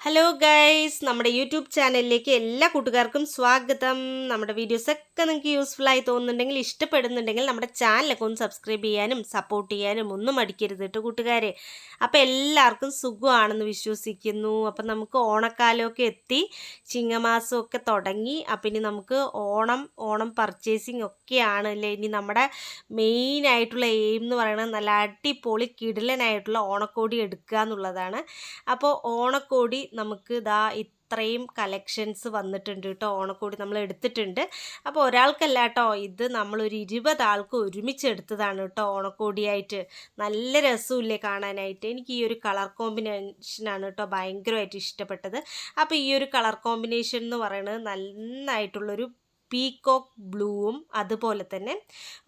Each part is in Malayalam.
ഹലോ ഗൈസ് നമ്മുടെ യൂട്യൂബ് ചാനലിലേക്ക് എല്ലാ കൂട്ടുകാർക്കും സ്വാഗതം. നമ്മുടെ വീഡിയോസൊക്കെ നിങ്ങൾക്ക് യൂസ്ഫുൾ ആയി തോന്നുന്നുണ്ടെങ്കിൽ ഇഷ്ടപ്പെടുന്നുണ്ടെങ്കിൽ നമ്മുടെ ചാനലൊക്കെ ഒന്ന് സബ്സ്ക്രൈബ് ചെയ്യാനും സപ്പോർട്ട് ചെയ്യാനും ഒന്നും മടിക്കരുത് കേട്ടോ കൂട്ടുകാരെ. അപ്പോൾ എല്ലാവർക്കും സുഖമാണെന്ന് വിശ്വസിക്കുന്നു. അപ്പം നമുക്ക് ഓണക്കാലമൊക്കെ എത്തി ചിങ്ങമാസമൊക്കെ തുടങ്ങി. അപ്പം ഇനി നമുക്ക് ഓണം ഓണം പർച്ചേസിങ് ഒക്കെയാണ് അല്ലേ? ഇനി നമ്മുടെ മെയിനായിട്ടുള്ള എയിം എന്ന് പറയുന്നത് നല്ല അടിപൊളി കിടിലനായിട്ടുള്ള ഓണക്കോടി എടുക്കുക എന്നുള്ളതാണ്. അപ്പോൾ ഓണക്കോടി നമുക്ക് ഇതാ ഇത്രയും കളക്ഷൻസ് വന്നിട്ടുണ്ട് കേട്ടോ. ഓണക്കോടി നമ്മൾ എടുത്തിട്ടുണ്ട്. അപ്പോൾ ഒരാൾക്കല്ല കേട്ടോ ഇത് നമ്മളൊരു ഇരുപത് ആൾക്ക് ഒരുമിച്ച് എടുത്തതാണ് കേട്ടോ ഓണക്കോടിയായിട്ട്. നല്ല രസമില്ലേ കാണാനായിട്ട്. എനിക്ക് ഈ ഒരു കളർ കോമ്പിനേഷനാണ് കേട്ടോ ഭയങ്കരമായിട്ട് ഇഷ്ടപ്പെട്ടത്. അപ്പോൾ ഈ ഒരു കളർ കോമ്പിനേഷൻ എന്ന് പറയുന്നത് നന്നായിട്ടുള്ളൊരു പീകോക്ക് ബ്ലൂവും അതുപോലെ തന്നെ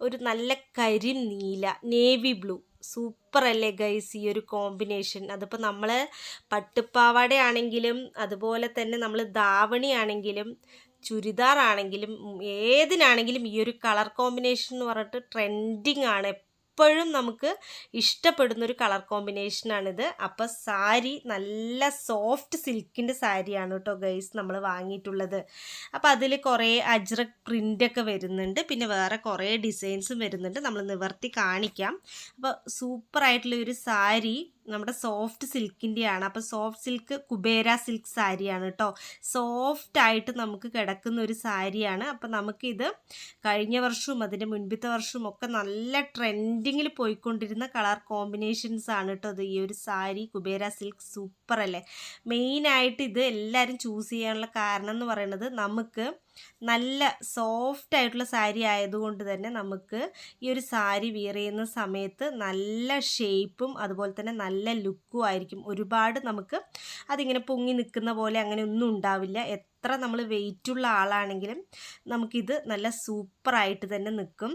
ഒരു നല്ല കരിം നീല നേവി ബ്ലൂ സൂപ്പർ അല്ലേ ഗൈസ് ഈ ഒരു കോമ്പിനേഷൻ അതിപ്പോൾ നമ്മൾ പട്ടുപ്പാവാടയാണെങ്കിലും അതുപോലെ തന്നെ നമ്മൾ ദാവണി ആണെങ്കിലും ചുരിദാറാണെങ്കിലും ഏതിനാണെങ്കിലും ഈ ഒരു കളർ കോമ്പിനേഷൻ എന്ന് പറഞ്ഞിട്ട് ട്രെൻഡിങ് ആണ് എപ്പോഴും നമുക്ക് ഇഷ്ടപ്പെടുന്ന ഒരു കളർ കോമ്പിനേഷനാണിത്. അപ്പോൾ സാരി നല്ല സോഫ്റ്റ് സിൽക്കിന്റെ സാരിയാണ് കേട്ടോ ഗൈസ് നമ്മൾ വാങ്ങിയിട്ടുള്ളത്. അപ്പോൾ അതിൽ കുറേ അജ്രക് പ്രിന്റൊക്കെ വരുന്നുണ്ട്. പിന്നെ വേറെ കുറേ ഡിസൈൻസും വരുന്നുണ്ട്. നമ്മൾ നിവർത്തി കാണിക്കാം. അപ്പോൾ സൂപ്പറായിട്ടുള്ള ഒരു സാരി നമ്മുടെ സോഫ്റ്റ് സിൽക്കിന്റെയാണ് അപ്പോൾ സോഫ്റ്റ് സിൽക്ക് കുബേര സിൽക്ക് സാരിയാണ് കേട്ടോ സോഫ്റ്റ് ആയിട്ട് നമുക്ക് കിടക്കുന്ന ഒരു സാരിയാണ്. അപ്പോൾ നമുക്കിത് കഴിഞ്ഞ വർഷവും അതിന്റെ മുൻപത്തെ വർഷവും ഒക്കെ നല്ല ട്രെൻഡിങ്ങിൽ പോയിക്കൊണ്ടിരുന്ന കളർ കോമ്പിനേഷൻസ് ആണ് കേട്ടോ അത് ഈ ഒരു സാരി കുബേര സിൽക്ക് സൂപ്പർ അല്ലേ? മെയിനായിട്ട് ഇത് എല്ലാവരും ചൂസ് ചെയ്യാനുള്ള കാരണം എന്ന് പറയുന്നത് നമുക്ക് നല്ല സോഫ്റ്റ് ആയിട്ടുള്ള സാരി ആയതുകൊണ്ട് തന്നെ നമുക്ക് ഈ ഒരു സാരി വിയർ ചെയ്യുന്ന സമയത്ത് നല്ല ഷേപ്പും അതുപോലെ തന്നെ നല്ല ലുക്കും ആയിരിക്കും. ഒരുപാട് നമുക്ക് അതിങ്ങനെ പൊങ്ങി നിൽക്കുന്ന പോലെ അങ്ങനെ ഒന്നും ഉണ്ടാവില്ല. എത്ര നമ്മൾ വെയിറ്റുള്ള ആളാണെങ്കിലും നമുക്കിത് നല്ല സൂപ്പറായിട്ട് തന്നെ നിൽക്കും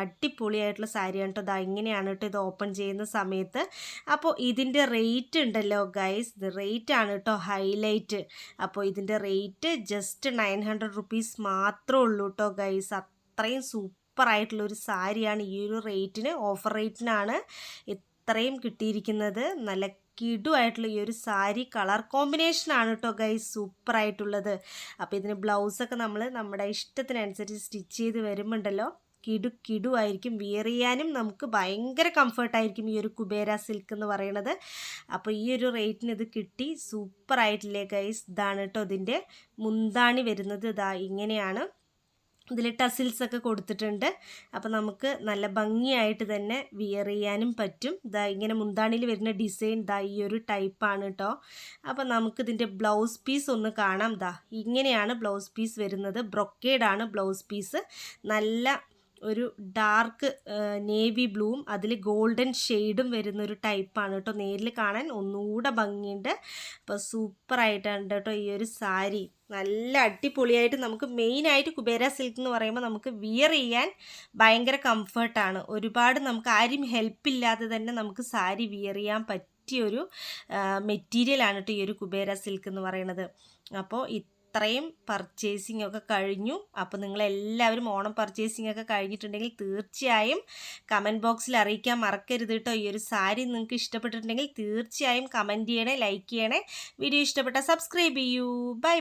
അടിപൊളിയായിട്ടുള്ള സാരിയാണ് കേട്ടോ ഇതാ ഇങ്ങനെയാണ് കേട്ടോ ഇത് ഓപ്പൺ ചെയ്യുന്ന സമയത്ത്. അപ്പോൾ ഇതിന്റെ റേറ്റ് ഉണ്ടല്ലോ ഗൈസ് ഇത് റേറ്റ് ആണ് കേട്ടോ ഹൈലൈറ്റ് അപ്പോൾ ഇതിന്റെ rate just nine hundred rupees മാത്രമേ ഉള്ളൂ കേട്ടോ ഗൈസ് അത്രയും സൂപ്പറായിട്ടുള്ള ഒരു സാരിയാണ് ഈ ഒരു റേറ്റിന് ഓഫർ റേറ്റിനാണ് ഇത്രയും കിട്ടിയിരിക്കുന്നത്. നല്ല കിടുവായിട്ടുള്ള ഈ ഒരു സാരി കളർ കോമ്പിനേഷനാണ് കേട്ടോ ഗൈസ് സൂപ്പറായിട്ടുള്ളത് അപ്പോൾ ഇതിന് ബ്ലൗസൊക്കെ നമ്മൾ നമ്മുടെ ഇഷ്ടത്തിനനുസരിച്ച് സ്റ്റിച്ച് ചെയ്ത് വരുമ്പോണ്ടല്ലോ? കിടു കിടുവായിരിക്കും വിയർ ചെയ്യാനും നമുക്ക് ഭയങ്കര കംഫർട്ടായിരിക്കും ഈ ഒരു കുബേര സിൽക്ക് എന്ന് പറയുന്നത് അപ്പോൾ ഈ ഒരു റേറ്റിന് ഇത് കിട്ടി സൂപ്പറായിട്ടില്ലേ ഗൈസ് ഇതാണ് കേട്ടോ ഇതിന്റെ മുന്താണി വരുന്നത്. ഇതാ ഇങ്ങനെയാണ്. ഇതിൽ ടസിൽസ് ഒക്കെ കൊടുത്തിട്ടുണ്ട്. അപ്പോൾ നമുക്ക് നല്ല ഭംഗിയായിട്ട് തന്നെ വിയർ ചെയ്യാനും പറ്റും. ഇതാ ഇങ്ങനെ മുന്താണിയിൽ വരുന്ന ഡിസൈൻ ഇതാ ഈ ഒരു ടൈപ്പാണ് കേട്ടോ അപ്പോൾ നമുക്കിതിന്റെ ബ്ലൗസ് പീസ് ഒന്ന് കാണാം ഇതാ ഇങ്ങനെയാണ് ബ്ലൗസ് പീസ് വരുന്നത്. ബ്രൊക്കേഡാണ് ബ്ലൗസ് പീസ്. നല്ല ഒരു ഡാർക്ക് നേവി ബ്ലൂവും അതിൽ ഗോൾഡൻ ഷെയ്ഡും വരുന്ന ഒരു ടൈപ്പാണ് കേട്ടോ. നേരിൽ കാണാൻ ഒന്നുകൂടെ ഭംഗിയുണ്ട്. അപ്പോൾ സൂപ്പറായിട്ടാണ് കേട്ടോ ഈ ഒരു സാരി. നല്ല അടിപൊളിയായിട്ട് നമുക്ക് മെയിനായിട്ട് കുബേര സിൽക്ക് എന്ന് പറയുമ്പോൾ നമുക്ക് വിയർ ചെയ്യാൻ ഭയങ്കര കംഫർട്ടാണ്. ഒരുപാട് നമുക്ക് ആരും ഹെൽപ്പില്ലാതെ തന്നെ നമുക്ക് സാരി വിയർ ചെയ്യാൻ പറ്റിയൊരു മെറ്റീരിയലാണ് കേട്ടോ ഈ ഒരു കുബേര സിൽക്ക് എന്ന് പറയുന്നത്. അപ്പോൾ അത്രയും പർച്ചേസിംഗ് ഒക്കെ കഴിഞ്ഞു. അപ്പോൾ നിങ്ങളെല്ലാവരും ഓണം പർച്ചേസിംഗ് ഒക്കെ കഴിഞ്ഞിട്ടുണ്ടെങ്കിൽ തീർച്ചയായും കമന്റ് ബോക്സിൽ അറിയിക്കാൻ മറക്കരുത് കേട്ടോ ഈ ഒരു സാരി നിങ്ങൾക്ക് ഇഷ്ടപ്പെട്ടിട്ടുണ്ടെങ്കിൽ തീർച്ചയായും കമന്റ് ചെയ്യണേ ലൈക്ക് ചെയ്യണേ. വീഡിയോ ഇഷ്ടപ്പെട്ടാൽ സബ്സ്ക്രൈബ് ചെയ്യൂ. ബൈ